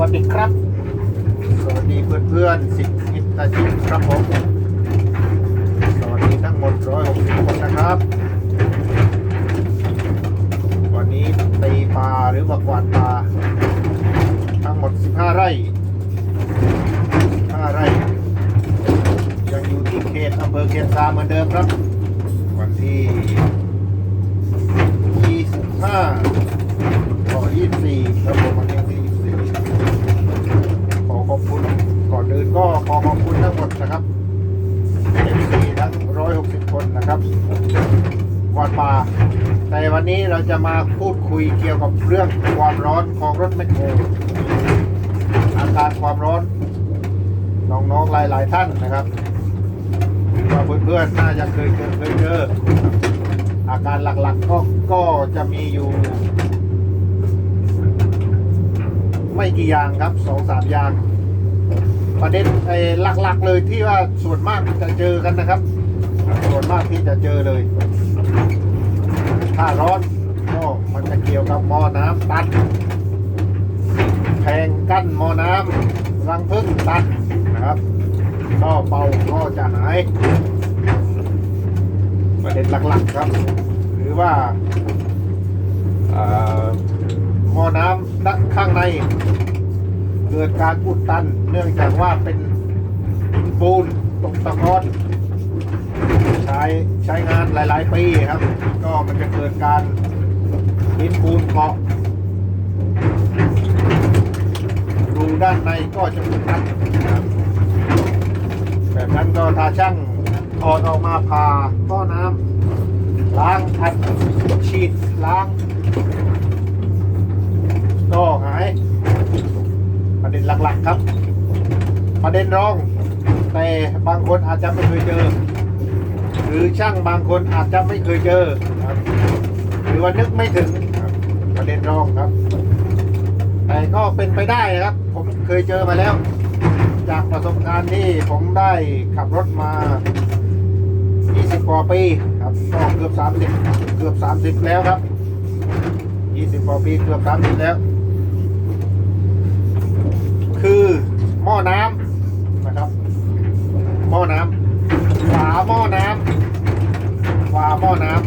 วัสดีครับ สวัสดีเพื่อนเพื่อนๆสิทธิ์มิตรอาชีพครับผม สวัสดีทั้งหมด160คนนะครับ วันนี้ตีปลาหรือว่ากวาดปลาทั้งหมด15ไร่15ไร่ ยังอยู่ที่เขตอำเภอเขตซาเหมือนเดิมครับ วันที่ 25ต่อ24ครับผมวันนี้วันที่24ขอขอบคุณก่อนอื่นก็ขอขอบคุณทั้งหมดนะครับ FC ทั้ง 160 คนนะครับกวาดป่า แต่วันนี้เรา จะมาพูดคุยเกี่ยวกับเรื่องความร้อนของรถแมคโครอาการความร้อนน้องๆหลาย ๆ ท่านนะครับว่าเพื่อนๆน่าจะเคยเจอเคยเจออาการหลักๆก็ก็จะมีอยู่ ไม่กี่อย่างครับสองสามอย่าง ประเด็นไอ้หลักๆเลยที่ว่าส่วนมากจะเจอกันนะครับ ส่วนมากที่จะเจอเลย ถ้าร้อน มันจะเกี่ยวกับหม้อน้ำตันแพงกั้นหม้อน้ำรังพึ่งตันนะครับก็เป่าก็จะหายประเด็นหลักๆครับ หรือว่าหม้อน้ำด้านข้างใน เกิดการอุดตัน เนื่องจากว่าเป็นปูนตกตะกอนใช้ใช้งานหลาย ๆ ปีครับ ก็มันจะเกิดการ หินปูนเกาะรูด้านในก็จะอุดตันครับแบบนั้นก็ถ้าช่างถอดออกมาผ่าท่อน้ำล้างอัดฉีดล้าง ก็หาย ประเด็นหลักๆครับ ประเด็นรอง แต่บางคนอาจจะไม่เคยเจอ หรือช่างบางคนอาจจะไม่เคยเจอ หรือว่านึกไม่ถึง ประเด็นรองครับแต่ก็เป็นไปได้ครับ ผมเคยเจอมาแล้ว จากประสบการณ์ที่ผมได้ขับรถมา 20 กว่าปีครับก็เกือบ 30 เกือบ 30 แล้วครับ 20 กว่าปีเกือบ 30 แล้ว คือหม้อน้ำนะครับหม้อน้ำฝาหม้อน้ำฝาหม้อน้ำ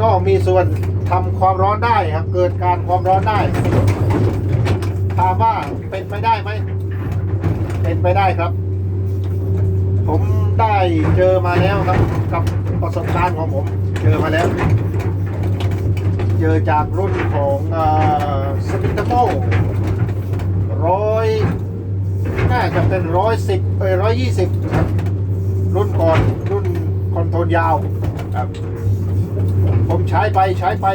ก็มีส่วน ทำความร้อนได้ครับ เกิดการความร้อนได้ถามว่าเป็นไปได้ไหมเป็นไปได้ครับ ผมได้เจอมาแล้วครับ กับประสบการณ์ของผม เจอมาแล้ว เจอจากรุ่นของสปิตโมร้อยน่าจะเป็นร้อยสิบเอ้ร้อยยี่สิบครับ รุ่นก่อนรุ่นคอนโทรลยาวครับ ผมใช้ไปใช้ไป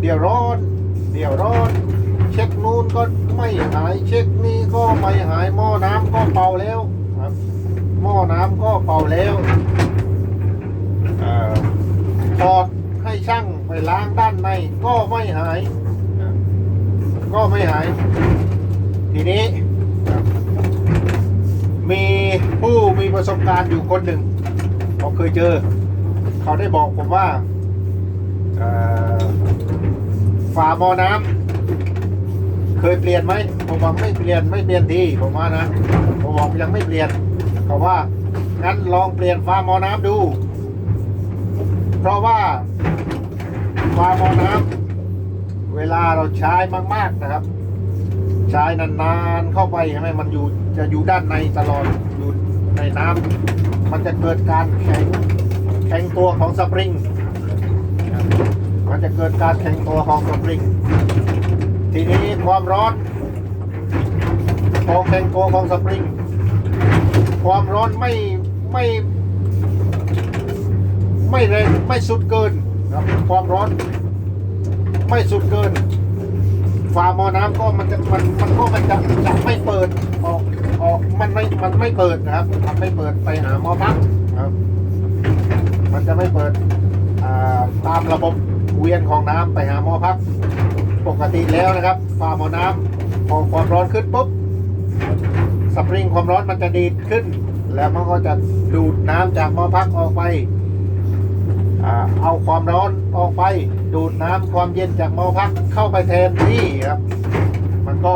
เดี๋ยวร้อน เดี๋ยวร้อน เช็คนู้นก็ไม่หาย เช็คนี้ก็ไม่หาย หม้อน้ำก็เป่าแล้วครับ หม้อน้ำก็เป่าแล้วอ่อถอดให้ช่างไปล้างด้านในก็ไม่หาย ก็ไม่หาย ทีนี้ มีผู้มีประสบการณ์อยู่คนหนึ่งผมเคยเจอ เขาได้บอกผมว่า ฝาหม้อน้ำเคยเปลี่ยนไหมผมบอกไม่เปลี่ยนไม่เปลี่ยนทีผมว่านะผมบอกยังไม่เปลี่ยนเขาว่างั้นลองเปลี่ยนฝาหม้อน้ำดู เพราะว่าฝาหม้อน้ำเวลาเราใช้มากๆนะครับ ใช้นานๆเข้าไปใช่ไหมมันอยู่จะอยู่ด้านในตลอดอยู่ในน้ำมันจะเกิดการแข็งแข็งตัวของสปริง มันจะเกิดการแข็งตัวของสปริง ทีนี้ความร้อนพอแข็งตัวของสปริง ความร้อนไม่ไม่ ไม่แรงไม่สุดเกินครับความร้อนไม่สุดเกินฝาหม้อน้ำก็มันจะมันมันก็มันจะจะไม่เปิดออกออกมันไม่มันไม่เปิดนะครับมันไม่เปิดไปหาหม้อพักนะครับ มันจะไม่เปิดตามระบบ วียนของน้ำไปหาหม้อพัก ปกติแล้วนะครับฝาหม้อน้ำพอความร้อนขึ้นปุ๊บสปริงความร้อนมันจะดีดขึ้น แล้วมันก็จะดูดน้ำจากหม้อพักออกไปอเอาความร้อนออกไป ดูดน้ำความเย็นจากหม้อพักเข้าไปแทนที่ครับ มันก็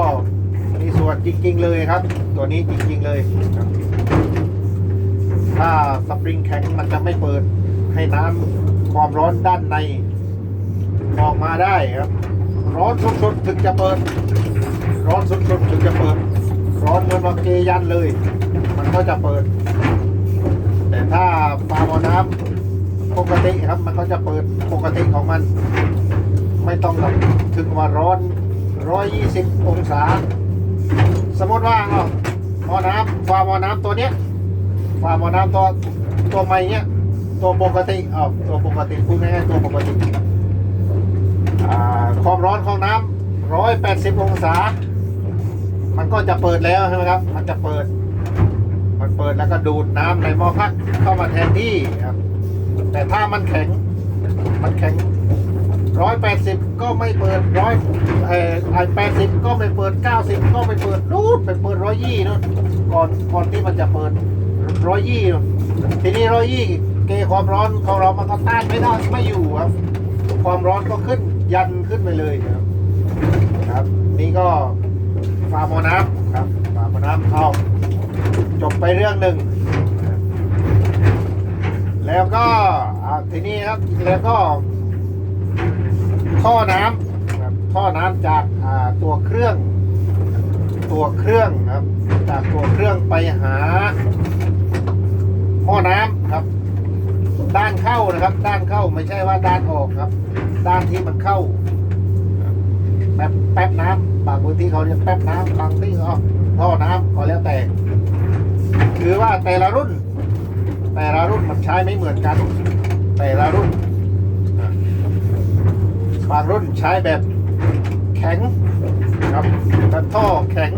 มีส่วนจริง ๆ เลยครับ ตัวนี้จริง ๆ เลยถ้าสปริงแข็งมันจะไม่เปิดให้น้ำความร้อนด้านใน ออกมาได้ครับ ร้อนสุดๆถึงจะเปิด ร้อนสุดๆถึงจะเปิด ร้อนเหมือนว่าเกยันเลย มันก็จะเปิด แต่ถ้าปาหมอน้ำปกติครับมันก็จะเปิดปกติของมัน ไม่ต้องถึงว่าร้อนร้อยยี่สิบองศา สมมติว่าเอาหม้อน้ำฝาหม้อน้ำตัวเนี้ยฝาหม้อน้ำตัวตัวใหม่เนี้ยตัวปกติเอาตัวปกติพูดง่ายๆตัวปกติ ความร้อนของน้ำร้อยแปดสิบองศา มันก็จะเปิดแล้วใช่ไหมครับ มันจะเปิด มันเปิดแล้วก็ดูดน้ำในหม้อพักเข้ามาแทนที่ครับ แต่ถ้ามันแข็ง มันแข็งร้อยแปดสิบก็ไม่เปิดร้อยเอ่อแปดสิบก็ไม่เปิดเก้าสิบก็ไม่เปิดรูดไปเปิดร้อยยี่นู่นก่อนก่อนที่มันจะเปิดร้อยยี่นู่นทีนี้ร้อยยี่เกความร้อนของเรามันก็ต้านไม่ได้ไม่อยู่ครับ ความร้อนก็ขึ้น ยันขึ้นไปเลยครับ ครับ นี่ก็ฟาร์มอน้ำครับฟาร์มอน้ำเอาจบไปเรื่องหนึ่ง แล้วก็ทีนี้ครับแล้วก็ ท่อน้ำครับท่อน้ำจากตัวเครื่อง ตัวเครื่องครับ จากตัวเครื่องไปหาหม้อน้ำครับ ด้านเข้านะครับ ด้านเข้าไม่ใช่ว่าด้านออกครับ ด้านที่มันเข้าแป๊บแป๊บน้ำบางพื้นที่เขาเรียกแป๊บน้ำบางที่เขาท่อน้ำก็แล้วแต่ คือว่าแต่ละรุ่น แต่ละรุ่นมันใช้ไม่เหมือนกัน แต่ละรุ่นบางรุ่นใช้แบบแข็งครับแบบท่อแข็ง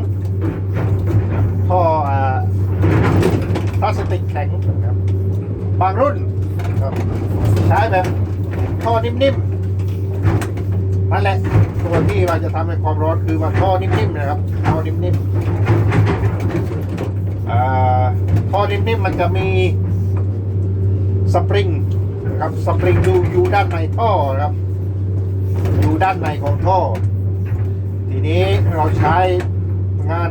ท่ออ่าพลาสติกแข็งครับบางรุ่นใช้แบบท่อนิ่มๆ นั่นแหละตัวที่เราจะทำให้ความร้อนคือว่าท่อนิ่มๆนะครับท่อนิ่มๆท่อนิ่มๆมันจะมีสปริงนะครับสปริงอยู่อยู่ด้านในท่อครับอยู่ด้านในของท่อ ทีนี้เราใช้งาน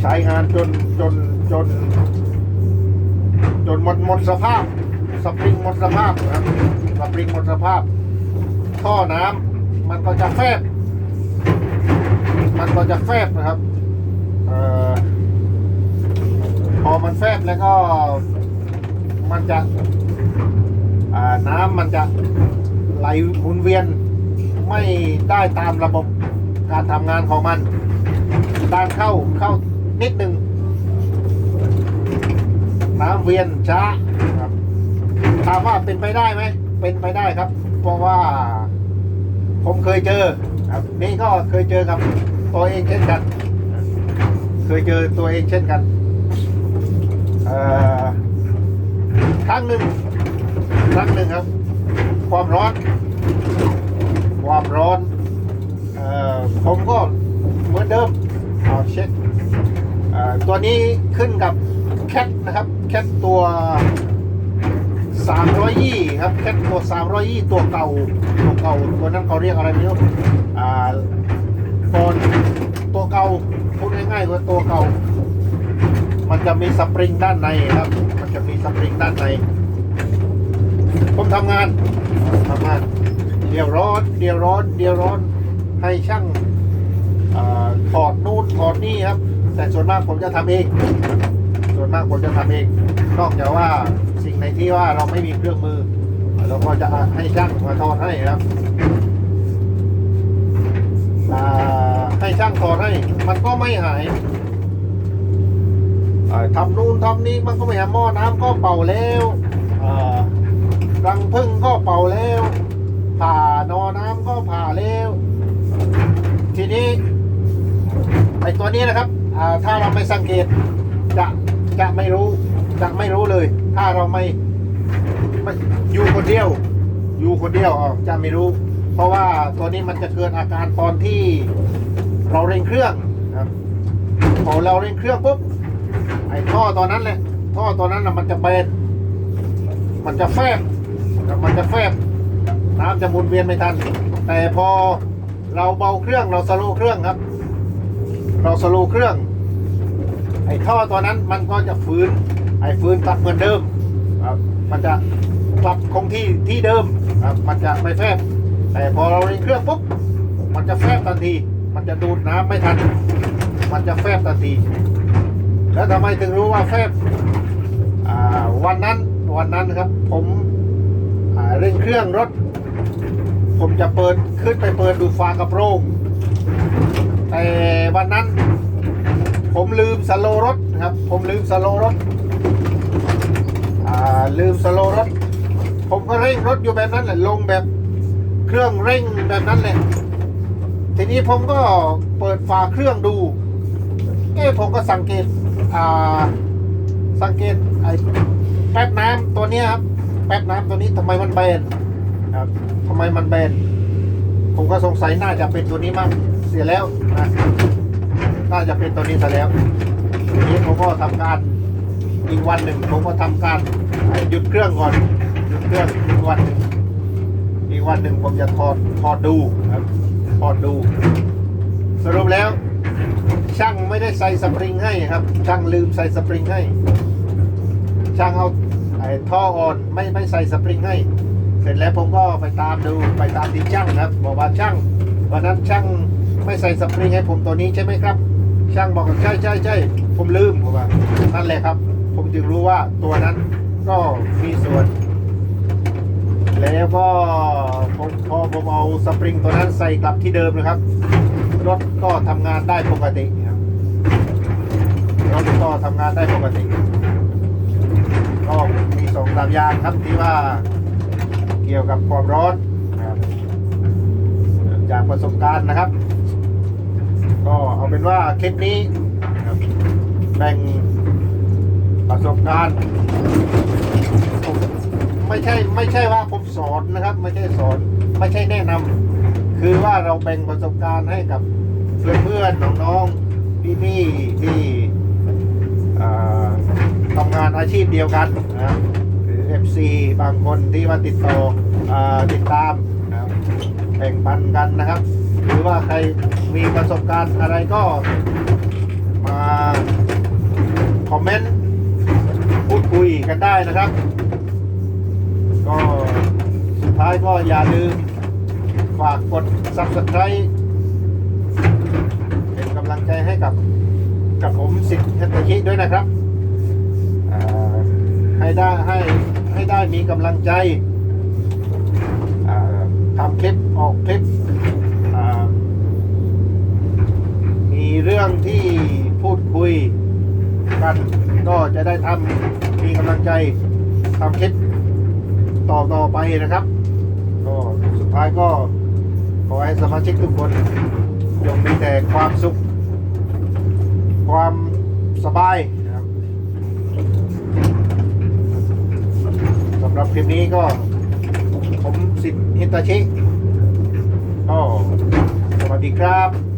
ใช้งานจนจนจน จนหมดหมดสภาพ สปริงหมดสภาพนะครับสปริงหมดสภาพ ท่อน้ำมันก็จะแฟบ มันก็จะแฟบนะครับเอ่อพอมันแฟบแล้วก็มันจะน้ำมันจะไหลหมุนเวียนไม่ได้ตามระบบการทำงานของมันด้านเข้าเข้านิดหนึ่งน้ำเวียนช้าครับถามว่าเป็นไปได้ไหม เป็นไปได้ครับ เพราะว่า ผมเคยเจอครับนี่ก็เคยเจอกับตัวเองเช่นกัน เคยเจอตัวเองเช่นกันเอ่อครั้งหนึ่งครั้งหนึ่งครับ ความร้อน ความร้อนเอ่อผมก็เหมือนเดิมเอาเช็คเอ่อตัวนี้ขึ้นกับแคทนะครับ แคทตัว 320ครับแคทตัว320ตัวเก่าตัวเก่าตัวนั้นเขาเรียกอะไรไม่รู้อ่าตัวตัวเก่าพูดง่ายๆว่าตัวเก่า มันจะมีสปริงด้านในครับ มันจะมีสปริงด้านใน ผมทำงานทำงาน เดี๋ยวร้อน เดี๋ยวร้อน เดี๋ยวร้อนให้ช่างอถอดนู่นถอดนี่ครับ แต่ส่วนมากผมจะทำเอง ส่วนมากผมจะทำเอง นอกจากว่า ในที่ว่าเราไม่มีเครื่องมือ เราก็จะให้ช่างมาถอดให้ครับให้ช่างถอดให้ มันก็ไม่หายทำนู่นทำนี่มันก็ไม่หายหม้อน้ำก็เป่าแล้วรังพึ่งก็เป่าแล้วผ่านอน้ำก็ผ่าแล้วทีนี้ไอ้ตัวนี้นะครับถ้าเราไม่สังเกตจะจะไม่รู้ จะไม่รู้เลย ถ้าเราไม่ไม่อยู่คนเดียว อยู่คนเดียวอ๋อจะไม่รู้ เพราะว่าตัวนี้มันจะเกิดอาการตอนที่เราเร่งเครื่องครับพอเราเร่งเครื่องปุ๊บไอ้ท่อตัวนั้นแหละท่อตัวนั้นนะมันจะเป็นมันจะแฟบมันจะแฟบน้ำจะหมุนเวียนไม่ทัน แต่พอเราเบาเครื่องเราสโลว์เครื่องครับ เราสโลว์เครื่อง ไอ้ท่อตัวนั้นมันก็จะฟื้น ไอ้ฟื้นกลับเหมือนเดิมครับมันจะกลับคงที่ที่เดิมครับมันจะไม่แฟบแต่พอเราเร่งเครื่องปุ๊บมันจะแฟบทันที มันจะดูดน้ำไม่ทัน มันจะแฟบทันที แล้วทำไมถึงรู้ว่าแฟบอ่าวันนั้นวันนั้นครับ ผมอ่าเร่งเครื่องรถ ผมจะเปิดขึ้นไปเปิดดูฝากระโปรงแต่วันนั้น ผมลืมสโลว์รถนะครับ ผมลืมสโลว์รถอ่า ลืมสโลว์รถ ผมก็เร่งรถอยู่แบบนั้นแหละ ลงแบบเครื่องเร่งแบบนั้นแหละ ทีนี้ผมก็เปิดฝาเครื่องดู เอ้ผมก็สังเกต อ่า สังเกตไอ้แป๊บน้ำตัวนี้ครับ แป๊บน้ำตัวนี้ทำไมมันแบนครับทำไมมันแบน ผมก็สงสัยน่าจะเป็นตัวนี้มั้งเสียแล้วนะ น่าจะเป็นตัวนี้ซะแล้วทีนี้ผมก็ทำการ อีกวันหนึ่งผมก็ทำการหยุดเครื่องก่อนหยุดเครื่องอีกวันหนึ่งอีกวันหนึ่งผมจะถอดถอดดูครับถอดดู สรุปแล้ว ช่างไม่ได้ใส่สปริงให้ครับ ช่างลืมใส่สปริงให้ ช่างเอาไอ้ท่ออ่อนไม่ไม่ใส่สปริงให้ เสร็จแล้วผมก็ไปตามดูไปตามที่ช่างครับ บอกว่าช่างวันนั้นช่างไม่ใส่สปริงให้ผมตัวนี้ใช่ไหมครับ ช่างบอกว่าใช่ใช่ใช่ผมลืมผมว่านั่นแหละครับ ผมจึงรู้ว่าตัวนั้นก็มีส่วน แล้วก็ผมพอผมเอาสปริงตัวนั้นใส่กลับที่เดิมนะครับ รถก็ทำงานได้ปกติครับรถก็ทำงานได้ปกติก็มีสองสามอย่างครับที่ว่าเกี่ยวกับความร้อนจากประสบการณ์นะครับ ก็เอาเป็นว่าคลิปนี้แบ่ง ประสบการณ์ผมไม่ใช่ไม่ใช่ว่าผมสอนนะครับ ไม่ใช่สอนไม่ใช่แนะนำคือว่าเราแบ่งประสบการณ์ให้กับเพื่อนๆน้องๆพี่ๆที่อ่ทำงานอาชีพเดียวกันนะครับหรือ FC บางคนที่ว่าติดต่ออติดตามนะแบ่งปันกันนะครับ หรือว่าใครมีประสบการณ์อะไรก็มาคอมเมนต์ คุยกันได้นะครับ ก็สุดท้ายก็อย่าลืม ฝากกด subscribe เป็นกำลังใจให้กับกับผมสิทธิ์เทพคิด้วยนะครับ ให้ได้ให้ให้ได้มีกำลังใจทำคลิปออกคลิปมีเรื่องที่พูดคุยกันก็จะได้ทำ มีกำลังใจทำคลิปต่อต่อไปนะครับ ก็สุดท้ายก็ขอให้สมาชิกทุกคนจงมีแต่ความสุข ความสบายนะครับสำหรับคลิปนี้ก็ผมสิทธิ์ฮิตาชิก็สวัสดีครับ